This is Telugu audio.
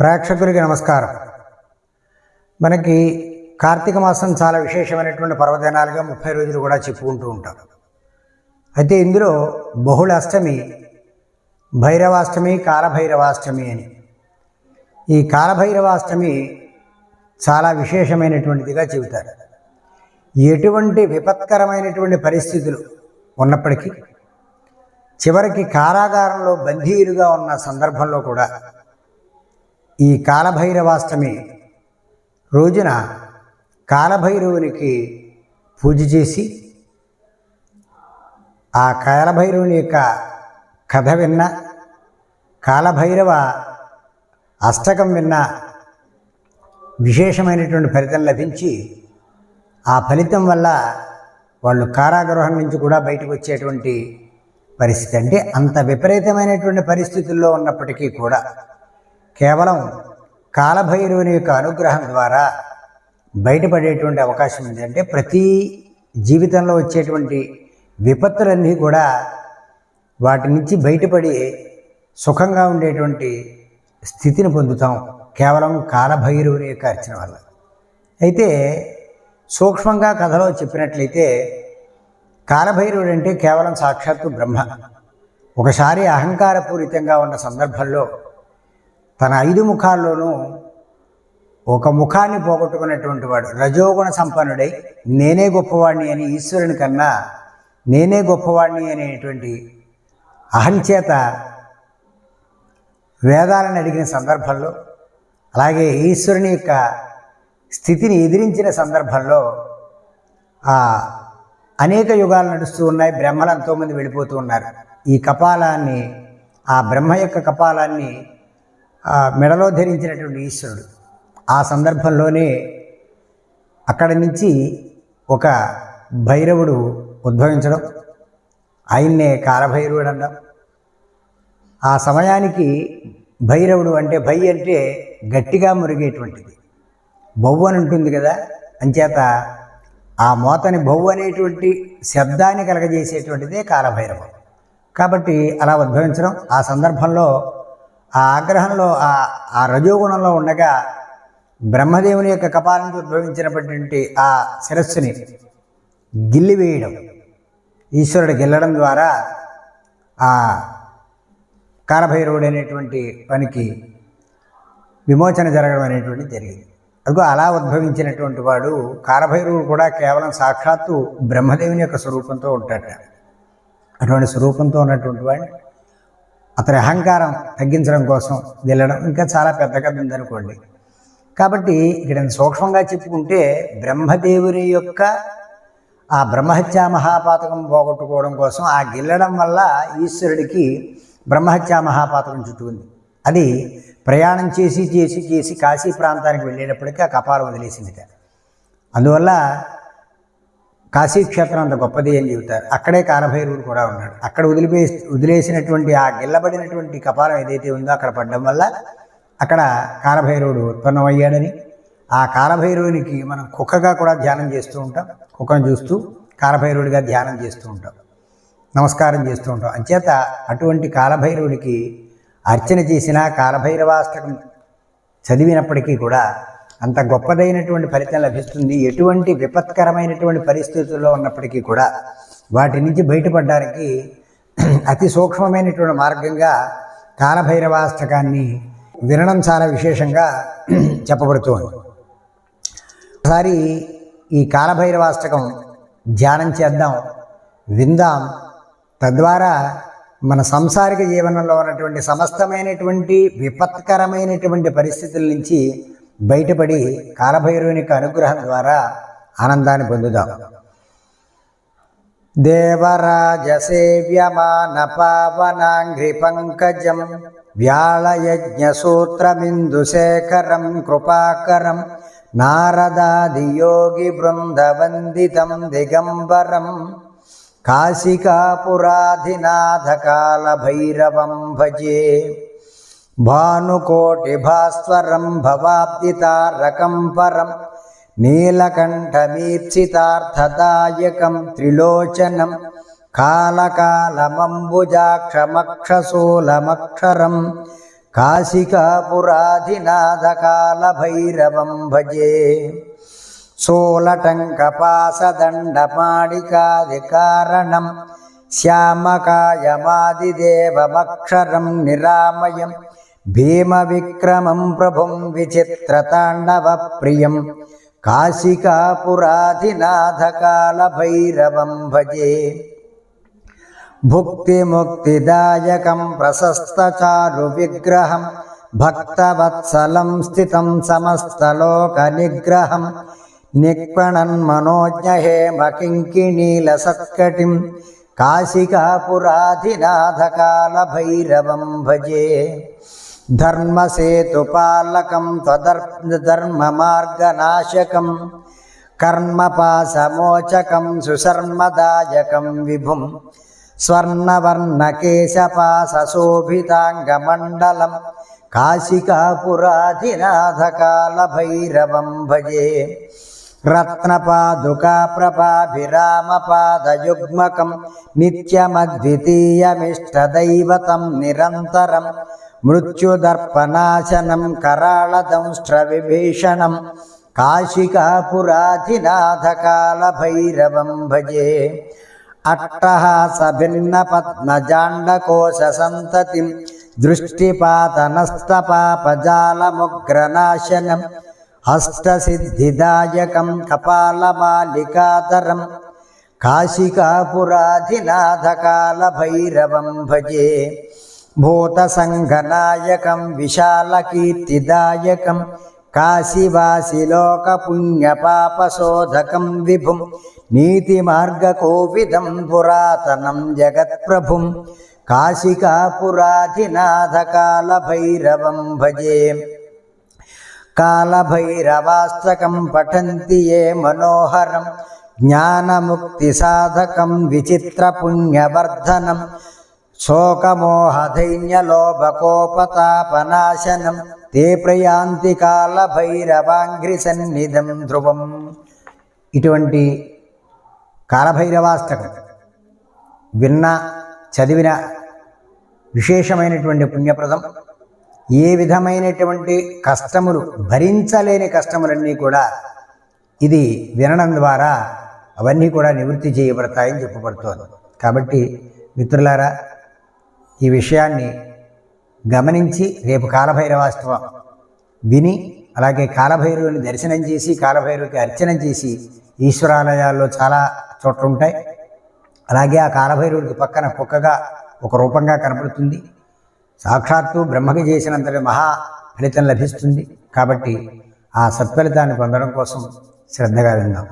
ప్రేక్షకులకి నమస్కారం. మనకి కార్తీక మాసం చాలా విశేషమైనటువంటి పర్వదినాలుగా ముప్పై రోజులు కూడా చెప్పుకుంటూ ఉంటాం. అయితే ఇందులో బహుళ అష్టమి భైరవాష్టమి కాలభైరవాష్టమి అని. ఈ కాలభైరవాష్టమి చాలా విశేషమైనటువంటిదిగా చెబుతారు. ఎటువంటి విపత్కరమైనటువంటి పరిస్థితులు ఉన్నప్పటికీ చివరికి కారాగారంలో బందీలుగా ఉన్న సందర్భంలో కూడా ఈ కాలభైరవాష్టమి రోజున కాలభైరవునికి పూజ చేసి ఆ కాలభైరవుని యొక్క కథ విన్న కాలభైరవ అష్టకం విన్న విశేషమైనటువంటి ఫలితం లభించి ఆ ఫలితం వల్ల వాళ్ళు కారాగృహం నుంచి కూడా బయటకు వచ్చేటువంటి పరిస్థితి. అంటే అంత విపరీతమైనటువంటి పరిస్థితుల్లో ఉన్నప్పటికీ కూడా కేవలం కాలభైరవుని యొక్క అనుగ్రహం ద్వారా బయటపడేటువంటి అవకాశం ఉంది. అంటే ప్రతి జీవితంలో వచ్చేటువంటి విపత్తులన్నీ కూడా వాటి నుంచి బయటపడి సుఖంగా ఉండేటువంటి స్థితిని పొందుతాం కేవలం కాలభైరవుని యొక్క అర్చన వల్ల. అయితే సూక్ష్మంగా కథలో చెప్పినట్లయితే కాలభైరవుడు అంటే కేవలం సాక్షాత్తు బ్రహ్మ. ఒకసారి అహంకారపూరితంగా ఉన్న సందర్భంలో తన ఐదు ముఖాల్లోనూ ఒక ముఖాన్ని పోగొట్టుకున్నటువంటి వాడు. రజోగుణ సంపన్నుడై నేనే గొప్పవాడిని అని ఈశ్వరుని కన్నా నేనే గొప్పవాడిని అనేటువంటి అహంచేత వేదాలను అడిగిన సందర్భంలో అలాగే ఈశ్వరుని యొక్క స్థితిని ఎదిరించిన సందర్భంలో ఆ అనేక యుగాలు నడుస్తూ ఉన్నాయి బ్రహ్మలు ఎంతోమంది వెళ్ళిపోతూ ఉన్నారు. ఈ కపాలాన్ని ఆ బ్రహ్మ యొక్క కపాలాన్ని మెడలో ధరించినటువంటి ఈశ్వరుడు. ఆ సందర్భంలోనే అక్కడి నుంచి ఒక భైరవుడు ఉద్భవించడం ఆయన్నే కాలభైరవుడు అనడం ఆ సమయానికి భైరవుడు అంటే భై అంటే గట్టిగా మురిగేటువంటిది. బొవ్వు అని ఉంటుంది కదా అంచేత ఆ మోతని బొవ్వు అనేటువంటి శబ్దాన్ని కలగజేసేటువంటిదే కాలభైరవం. కాబట్టి అలా ఉద్భవించడం ఆ సందర్భంలో ఆ ఆగ్రహంలో ఆ ఆ రజోగుణంలో ఉండగా బ్రహ్మదేవుని యొక్క కపాల నుంచి ఉద్భవించినటువంటి ఆ శిరస్సుని గిల్లివేయడం ఈశ్వరుడు గిల్లడం ద్వారా ఆ కాలభైరవుడు అనేటువంటి పనికి విమోచన జరగడం అనేటువంటిది జరిగింది. అదిగో అలా ఉద్భవించినటువంటి వాడు కాలభైరవుడు కూడా కేవలం సాక్షాత్తు బ్రహ్మదేవుని యొక్క స్వరూపంతో ఉంటాడట. అటువంటి స్వరూపంతో ఉన్నటువంటి వాడిని అతని అహంకారం తగ్గించడం కోసం వెళ్ళడం ఇంకా చాలా పెద్ద కథ ఉందనుకోండి. కాబట్టి ఇక్కడ సూక్ష్మంగా చెప్పుకుంటే బ్రహ్మదేవుని యొక్క ఆ బ్రహ్మహత్యా మహాపాతకం పోగొట్టుకోవడం కోసం ఆ గిల్లడం వల్ల ఈశ్వరుడికి బ్రహ్మహత్యా మహాపాతకం చుట్టుకుంది అది ప్రయాణం చేసి చేసి చేసి కాశీ ప్రాంతానికి వెళ్ళేటప్పటికీ ఆ కపాలం వదిలేసింది అందువల్ల కాశీక్షేత్రం అంత గొప్పది అని చెబుతారు? అక్కడే కాలభైరవుడు కూడా ఉన్నాడు. అక్కడ వదిలిపే వదిలేసినటువంటి ఆ గిల్లబడినటువంటి కపాలం ఏదైతే ఉందో అక్కడ పడడం వల్ల అక్కడ కాలభైరవుడు ఉత్పన్నమయ్యాడని. ఆ కాలభైరవునికి మనం కుక్కగా కూడా ధ్యానం చేస్తూ ఉంటాం. కుక్కను చూస్తూ కాలభైరవుడిగా ధ్యానం చేస్తూ ఉంటాం. నమస్కారం చేస్తూ ఉంటాం. అంచేత అటువంటి కాలభైరవుడికి అర్చన చేసిన కాలభైరవాష్టకం చదివినప్పటికీ కూడా అంత గొప్పదైనటువంటి ఫలితం లభిస్తుంది. ఎటువంటి విపత్కరమైనటువంటి పరిస్థితుల్లో ఉన్నప్పటికీ కూడా వాటి నుంచి బయటపడడానికి అతి సూక్ష్మమైనటువంటి మార్గంగా కాలభైరవాష్టకాన్ని వినడం చాలా విశేషంగా చెప్పబడుతుంది ఒకసారి ఈ కాలభైరవాష్టకం ధ్యానం చేద్దాం విందాం. తద్వారా మన సంసారిక జీవనంలో ఉన్నటువంటి సమస్తమైనటువంటి విపత్కరమైనటువంటి పరిస్థితుల నుంచి బయటపడి కాలభైరవుని యొక్క అనుగ్రహం ద్వారా ఆనందాన్ని పొందుదాం. దేవరాజసేవ్యమాన పావనాంఘ్రి పంకజం వ్యాళయజ్ఞసూత్రమిందుశేఖరం కృపాకరం నారదాదియోగి బృందవందితం దిగంబరం కాశికాపురాధినాథకాలభైరవం భజే. భానుకోటిభాస్వరం భవాబ్దితారకం పరం నీలకంఠమీప్సితార్థదాయకం త్రిలోచనం కాలకాలమంబుజాక్షమక్షశూలమక్షరం కాశికాపురాధినాథకాలభైరవం భజే సోలటంకపాసదండమాడికాదికారణం శ్యామకాయమాదిదేవమక్షరం నిరామయం భీమవిక్రమం ప్రభుం విచిత్రతాండవప్రియం. కాశికాపురాధినాథకాలభైరవం భజే. భుక్తిముక్తిదాయకం ప్రశస్తచారు విగ్రహం భక్తవత్సలం స్థితం సమస్తలోకనిగ్రహం. నిక్పణన్మనోజ్ఞహేమకింకిణీలసత్కటిం కాశికాపురాధినాథకాలభైరవం భజే. ధర్మసేతుపాలకం త్వధర్మమార్గనాశకం కర్మపాసమోచకం సుశర్మదాయకం విభుం స్వర్ణవర్ణకేశపాసశోభితాంగమండలం కాశికాపురాధినాథకాలభైరవం భజే. రత్నపాదుకాప్రభాభిరామపాదయుగ్మకం నిత్యమద్వితీయమిష్టదైవతం నిరంతరం మృత్యుదర్పనాశనం कराळदंष्ट्रविभीषणं काशिकापुराधिनाथकालभैरवं भजे अट्टहासभिन्नपद्मजाण्डकोशसन्ततिं दृष्टिपातनस्तपापजालमुग्रनाशनम् अष्टसिद्धिदायकं कपालमालिकातरं काशिकापुराधिनाथकालभैरवं भजे భూతసంఘనాయకం విశాలకీర్తిదాయకం కాశీవాసిలోకపుణ్యపాపశోధకం విభుం నీతిమార్గకోవిదం పురాతనం జగత్ప్రభుం కాశికాపురాధినాథకాలభైరవం భజే కాలభైరవాస్తకం పఠంతి ఏ మనోహరం జ్ఞానముక్తిసాధకం విచిత్రపుణ్యవర్ధనం శోకమోహధైన్యలోభకోపతాపనాశనం. తే ప్రయాంతి కాలభైరవాంఘ్రి సన్నిధం ధ్రువం. ఇటువంటి కాలభైరవాష్టకం విన్న చదివిన విశేషమైనటువంటి పుణ్యప్రదం. ఏ విధమైనటువంటి కష్టములు భరించలేని కష్టములన్నీ కూడా ఇది వినడం ద్వారా అవన్నీ కూడా నివృత్తి చేయబడతాయని చెప్పబడుతోంది. కాబట్టి మిత్రులారా ఈ విషయాన్ని గమనించి రేపు కాలభైరవాస్తవం విని అలాగే కాలభైరవుని దర్శనం చేసి కాలభైరవుకి అర్చన చేసి ఈశ్వరాలయాల్లో చాలా చోట్ల ఉంటాయి. అలాగే ఆ కాలభైరవుడికి పక్కన కుక్కగా ఒక రూపంగా కనపడుతుంది. సాక్షాత్తు బ్రహ్మకి చేసినంతటి మహా ఫలితం లభిస్తుంది. కాబట్టి ఆ సత్ఫలితాన్ని పొందడం కోసం శ్రద్ధగా విందాం.